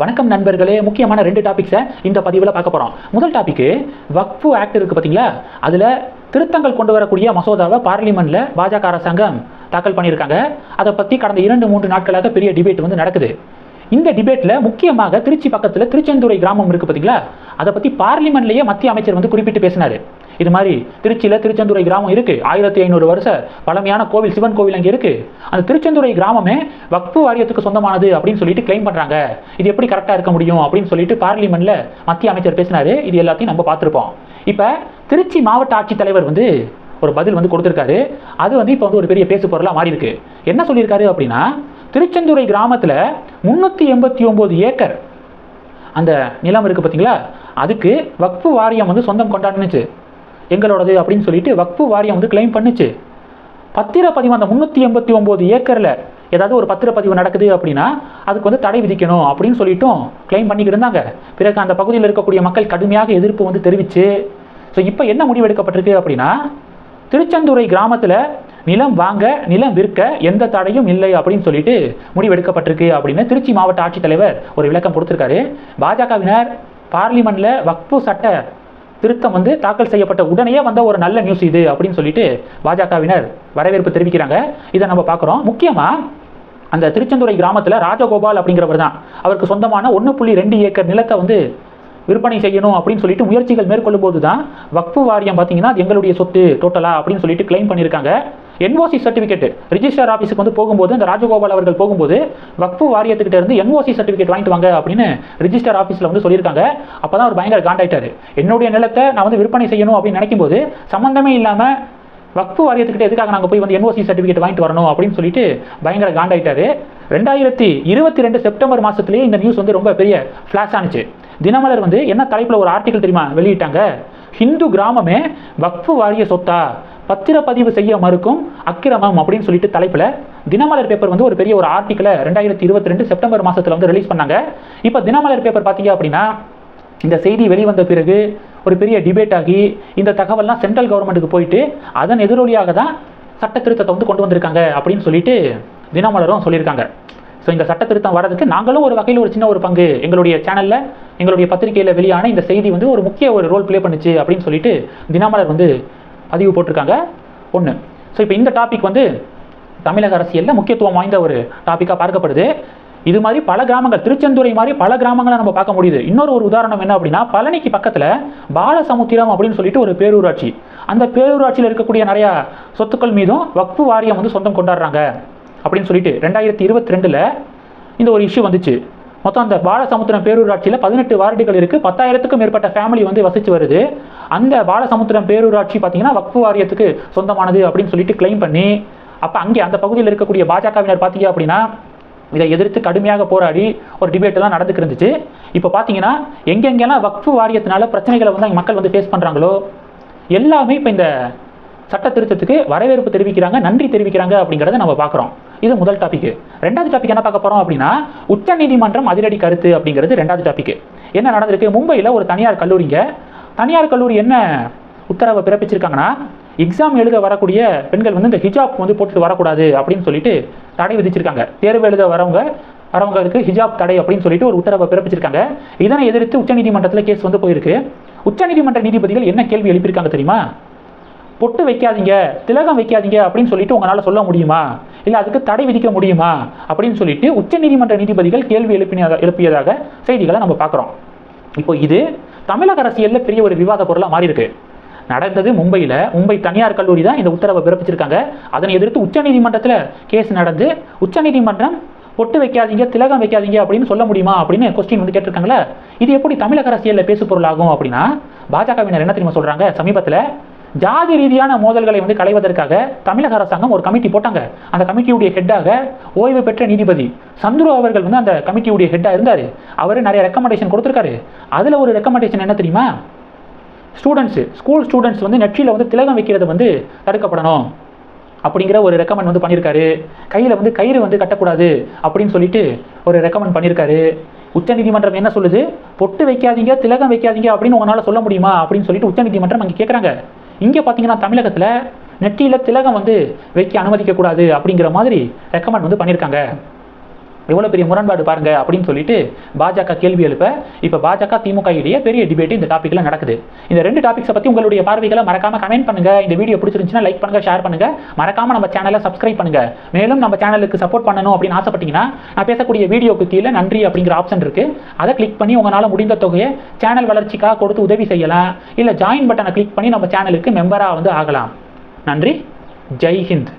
வணக்கம் நண்பர்களே முக்கியமான ரெண்டு டாபிக்ஸை இந்த பதிவில் பார்க்க போகிறோம் முதல் டாபிக்கு வக்ஃபு ஆக்ட் இருக்குது பார்த்தீங்களா அதில் திருத்தங்கள் கொண்டு வரக்கூடிய மசோதாவை பார்லிமெண்ட்டில் பாஜக அரசாங்கம் தாக்கல் பண்ணியிருக்காங்க. அதை பற்றி கடந்த இரண்டு மூன்று நாட்களாக பெரிய டிபேட் வந்து நடக்குது. இந்த டிபேட்டில் முக்கியமாக திருச்சி பக்கத்தில் திருச்செந்துறை கிராமம் இருக்குது பார்த்தீங்களா அதை பற்றி பார்லிமெண்ட்லேயே மத்திய அமைச்சர் வந்து குறிப்பிட்டு பேசினார். இது மாதிரி திருச்சியில் திருச்செந்துறை கிராமம் இருக்குது ஆயிரத்தி ஐநூறு வருஷ பழமையான கோவில் சிவன் கோவில் அங்கே இருக்குது அந்த திருச்செந்துறை கிராமமே வக்ஃபு வாரியத்துக்கு சொந்தமானது அப்படின்னு சொல்லிட்டு கிளைம் பண்ணுறாங்க இது எப்படி கரெக்டாக இருக்க முடியும் அப்படின்னு சொல்லிட்டு பார்லிமெண்ட்டில் மத்திய அமைச்சர் பேசினார். இது எல்லாத்தையும் நம்ம பார்த்துருப்போம். இப்போ திருச்சி மாவட்ட ஆட்சித்தலைவர் வந்து ஒரு பதில் வந்து கொடுத்துருக்காரு. அது வந்து இப்போ வந்து ஒரு பெரிய பேசு பொருளாக மாறி இருக்கு. என்ன சொல்லியிருக்காரு அப்படின்னா திருச்செந்துறை கிராமத்தில் முந்நூற்றி எண்பத்தி ஒம்பது ஏக்கர் அந்த நிலம் இருக்குது பார்த்தீங்களா அதுக்கு வக்ஃபு வாரியம் வந்து சொந்தம் கொண்டாடுனுச்சு. எங்களோடது அப்படின்னு சொல்லிட்டு வக்ஃபு வாரியம் வந்து கிளைம் பண்ணுச்சு. பத்திரப்பதிவு அந்த முந்நூற்றி எண்பத்தி ஒம்பது ஏக்கரில் ஏதாவது ஒரு பத்திரப்பதிவு நடக்குது அப்படின்னா அதுக்கு வந்து தடை விதிக்கணும் அப்படின்னு சொல்லிட்டும் கிளைம் பண்ணிக்கிட்டு இருந்தாங்க. பிறகு அந்த பகுதியில் இருக்கக்கூடிய மக்கள் கடுமையாக எதிர்ப்பு வந்து தெரிவித்து ஸோ இப்போ என்ன முடிவு எடுக்கப்பட்டிருக்கு அப்படின்னா திருச்செந்துறை கிராமத்தில் நிலம் வாங்க நிலம் விற்க எந்த தடையும் இல்லை அப்படின்னு சொல்லிட்டு முடிவெடுக்கப்பட்டிருக்கு அப்படின்னு திருச்சி மாவட்ட ஆட்சித்தலைவர் ஒரு விளக்கம் கொடுத்துருக்காரு. பாஜகவினர் பார்லிமெண்ட்ல வக்பு சட்ட திருத்தம் வந்து தாக்கல் செய்யப்பட்ட உடனே வந்த ஒரு நல்ல நியூஸ் இது அப்படின்னு சொல்லிட்டு பாஜகவினர் வரவேற்பு தெரிவிக்கிறாங்க. இதை நம்ம பார்க்குறோம். முக்கியமாக அந்த திருச்செந்துறை கிராமத்தில் ராஜகோபால் அப்படிங்கிறவர் தான். அவருக்கு சொந்தமான ஒன்று புள்ளி ரெண்டு ஏக்கர் நிலத்தை வந்து விற்பனை செய்யணும் அப்படின்னு சொல்லிட்டு முயற்சிகள் மேற்கொள்ளும் போது தான் வக்ஃபு வாரியம் பார்த்தீங்கன்னா அது எங்களுடைய சொத்து டோட்டலா அப்படின்னு சொல்லிட்டு கிளைம் பண்ணியிருக்காங்க. என்ஓசி சர்டிஃபிகேட் ரிஜிஸ்டர் ஆஃபீஸுக்கு வந்து போகும்போது இந்த ராஜகோபால் அவர்கள் போகும்போது வக்ஃபு வாரியத்துக்கிட்ட இருந்து என்ஓசி சர்டிஃபிகேட் வாங்கிட்டு வாங்க அப்படின்னு ரிஜிஸ்டர் ஆஃபீஸில் வந்து சொல்லியிருக்காங்க. அப்போ தான் அவர் பயங்கர காண்டாயிட்டாரு என்னுடைய நிலத்தை நான் வந்து விற்பனை செய்யணும் அப்படின்னு நினைக்கும் போது சம்மந்தமே இல்லாமல் வக்ஃபு வாரியத்துக்கிட்ட எதுக்காக நாங்கள் போய் வந்து என்ஓசி சர்டிஃபிகேட் வாங்கிட்டு வரணும் அப்படின்னு சொல்லிட்டு பயங்கர காண்டாயிட்டாரு ரெண்டாயிரத்தி இருபத்தி ரெண்டு செப்டம்பர் மாதத்துலேயே இந்த நியூஸ் வந்து ரொம்ப பெரிய ஃப்ளாஷ் ஆனிச்சு. தினமலர் வந்து என்ன தலைப்பில் ஒரு ஆர்டிக்கல் தெரியுமா வெளியிட்டாங்க? ஹிந்து கிராமமே வக்ஃபு வாரிய சொத்தா? பத்திரப்பதிவு செய்ய மறுக்கும் அக்கிரமம் அப்படின்னு சொல்லிட்டு தலைப்பில் தினமலர் பேப்பர் வந்து ஒரு பெரிய ஒரு ஆர்டிக்கலை ரெண்டாயிரத்தி இருபத்தி ரெண்டு செப்டம்பர் மாதத்தில் வந்து ரிலீஸ் பண்ணாங்க. இப்போ தினமலர் பேப்பர் பார்த்தீங்க அப்படின்னா இந்த செய்தி வெளிவந்த பிறகு ஒரு பெரிய டிபேட் ஆகி இந்த தகவல்லாம் சென்ட்ரல் கவர்மெண்ட்டுக்கு போயிட்டு அதன் எதிரொலியாக தான் சட்ட திருத்தத்தை வந்து கொண்டு வந்திருக்காங்க அப்படின்னு சொல்லிட்டு தினமலரும் சொல்லியிருக்காங்க. ஸோ இந்த சட்ட திருத்தம் வரதுக்கு நாங்களும் ஒரு வகையில் ஒரு சின்ன ஒரு பங்கு. எங்களுடைய சேனலில் எங்களுடைய பத்திரிகையில் வெளியான இந்த செய்தி வந்து ஒரு முக்கிய ஒரு ரோல் ப்ளே பண்ணுச்சு அப்படின்னு சொல்லிட்டு தினமலர் வந்து பதிவு போட்டிருக்காங்க. ஒன்று ஸோ இப்போ இந்த டாபிக் வந்து தமிழக அரசியலில் முக்கியத்துவம் வாய்ந்த ஒரு டாப்பிக்காக பார்க்கப்படுது. இது மாதிரி பல கிராமங்கள் திருச்செந்துறை மாதிரி பல கிராமங்களை நம்ம பார்க்க முடியுது. இன்னொரு ஒரு உதாரணம் என்ன அப்படின்னா பழனிக்கு பக்கத்தில் பாலசமுத்திரம் அப்படின்னு சொல்லிட்டு ஒரு பேரூராட்சி. அந்த பேரூராட்சியில் இருக்கக்கூடிய நிறையா சொத்துக்கள் மீதும் வக்ஃபு வாரியம் வந்து சொந்தம் கொண்டாடுறாங்க. அப்படின்னு சொல்லிட்டு ரெண்டாயிரத்தி இருபத்தி ரெண்டில் இந்த ஒரு இஷ்யூ வந்துச்சு. மொத்தம் அந்த பாலசமுத்திரம் பேரூராட்சியில் பதினெட்டு வார்டுகள் இருக்குது பத்தாயிரத்துக்கும் மேற்பட்ட ஃபேமிலி வந்து வசித்து வருது. அந்த பாலசமுத்திரம் பேரூராட்சி பார்த்தீங்கன்னா வக்ஃபு வாரியத்துக்கு சொந்தமானது அப்படின்னு சொல்லிட்டு கிளைம் பண்ணி அப்போ அங்கே அந்த பகுதியில் இருக்கக்கூடிய பாஜகவினர் பார்த்தீங்க அப்படின்னா இதை எதிர்த்து கடுமையாக போராடி ஒரு டிபேட் எல்லாம் நடந்துக்கு இருந்துச்சு. இப்போ பார்த்தீங்கன்னா எங்கெங்கெல்லாம் வக்ஃபு வாரியத்தினால பிரச்சனைகளை வந்து அங்கே மக்கள் வந்து ஃபேஸ் பண்ணுறாங்களோ எல்லாமே இப்போ இந்த சட்ட திருத்தத்துக்கு வரவேற்பு தெரிவிக்கிறாங்க நன்றி தெரிவிக்கிறாங்க அப்படிங்கிறத நம்ம பார்க்குறோம் இது முதல் டாபிக் ரெண்டாவது டாபிக் என்ன பார்க்க போகிறோம் அப்படின்னா உச்சநீதிமன்றம் அதிரடி கருத்து அப்படிங்கிறது ரெண்டாவது டாபிக் என்ன நடந்திருக்கு? மும்பையில் ஒரு தனியார் கல்லூரிங்க தனியார் கல்லூரி என்ன உத்தரவை பிறப்பிச்சிருக்காங்கன்னா எக்ஸாம் எழுத வரக்கூடிய பெண்கள் வந்து இந்த ஹிஜாப் வந்து போட்டுட்டு வரக்கூடாது அப்படின்னு சொல்லிட்டு தடை விதிச்சிருக்காங்க. தேர்வு எழுத வரவங்க வரவங்களுக்கு ஹிஜாப் தடை அப்படின்னு சொல்லிட்டு ஒரு உத்தரவை பிறப்பிச்சிருக்காங்க. இதனை எதிர்த்து உச்சநீதிமன்றத்தில் கேஸ் வந்து போயிருக்கு. உச்சநீதிமன்ற நீதிபதிகள் என்ன கேள்வி எழுப்பியிருக்காங்க தெரியுமா? பொட்டு வைக்காதீங்க திலகம் வைக்காதீங்க அப்படின்னு சொல்லிட்டு உங்களால் சொல்ல முடியுமா? இல்லை அதுக்கு தடை விதிக்க முடியுமா? அப்படின்னு சொல்லிட்டு உச்சநீதிமன்ற நீதிபதிகள் கேள்வி எழுப்பினதாக எழுப்பியதாக செய்திகளை நம்ம பார்க்குறோம். இப்போ இது தமிழக அரசியலில் பெரிய ஒரு விவாத பொருளாக மாறி இருக்கு நடந்தது மும்பையில். மும்பை தனியார் கல்லூரி தான் இந்த உத்தரவை பிறப்பிச்சிருக்காங்க. அதனை எதிர்த்து உச்சநீதிமன்றத்தில் கேஸ் நடந்து உச்சநீதிமன்றம் பொட்டு வைக்காதீங்க திலகம் வைக்காதீங்க அப்படின்னு சொல்ல முடியுமா அப்படின்னு கொஸ்டின் வந்து கேட்டிருக்காங்களே இது எப்படி தமிழக அரசியலில் பேசு பொருளாகும் அப்படின்னா பாஜகவினர் என்ன தெரியுமா சொல்கிறாங்க சமீபத்தில் ஜாதி ரீதியான மோதல்களை வந்து களைவதற்காக தமிழக அரசாங்கம் ஒரு கமிட்டி போட்டாங்க. அந்த கமிட்டியுடைய ஹெட்டாக ஓய்வு பெற்ற நீதிபதி சந்துரு அவர்கள் வந்து அந்த கமிட்டியுடைய ஹெட்டாக இருந்தார். அவர் நிறைய ரெக்கமெண்டேஷன் கொடுத்துருக்காரு. அதில் ஒரு ரெக்கமெண்டேஷன் என்ன தெரியுமா? ஸ்டூடெண்ட்ஸு ஸ்கூல் ஸ்டூடெண்ட்ஸ் வந்து நெற்றியில் வந்து திலகம் வைக்கிறது வந்து தடுக்கப்படணும். அப்படிங்கிற ஒரு ரெக்கமெண்ட் வந்து பண்ணியிருக்காரு கையில் வந்து கயிறு வந்து கட்டக்கூடாது அப்படின்னு சொல்லிட்டு ஒரு ரெக்கமெண்ட் பண்ணியிருக்காரு உச்சநீதிமன்றம் என்ன சொல்லுது? பொட்டு வைக்காதீங்க திலகம் வைக்காதீங்க அப்படின்னு உங்களால் சொல்ல முடியுமா? அப்படின்னு சொல்லிட்டு உச்சநீதிமன்றம் அங்கே கேட்குறாங்க இங்கே பார்த்தீங்கன்னா தமிழகத்தில் நெற்றியில் திலகம் வந்து வைக்க அனுமதிக்கக்கூடாது அப்படிங்கிற மாதிரி ரெக்கமெண்ட் வந்து பண்ணியிருக்காங்க எவ்வளோ பெரிய முரண்பாடு பாருங்க அப்படின்னு சொல்லிட்டு பாஜக கேள்வி எழுப்ப இப்போ பாஜக திமுக இடையே பெரிய டிபேட் இந்த டாப்பிக்கில் நடக்குது. இந்த ரெண்டு டாபிக்ஸை பற்றி உங்களுடைய பார்வைகளை மறக்காம கமெண்ட் பண்ணுங்க. இந்த வீடியோ பிடிச்சிருந்துச்சுன்னா லைக் பண்ணுங்க ஷேர் பண்ணுங்க. மறக்காம நம்ம சேனலை சப்ஸ்கிரைப் பண்ணுங்க. மேலும் நம்ம சேனலுக்கு சப்போர்ட் பண்ணணும் அப்படின்னு ஆசைப்பட்டீங்கன்னா நான் பேசக்கூடிய வீடியோக்கு கீழே நன்றி அப்படிங்கிற ஆப்ஷன் இருக்கு. அதை கிளிக் பண்ணி உங்களால் முடிந்த தொகையை சேனல் வளர்ச்சிக்காக கொடுத்து உதவி செய்யலாம். இல்லை ஜாயின் பட்டனை கிளிக் பண்ணி நம்ம சேனலுக்கு மெம்பராக வந்து ஆகலாம். நன்றி. ஜெய் ஹிந்த்.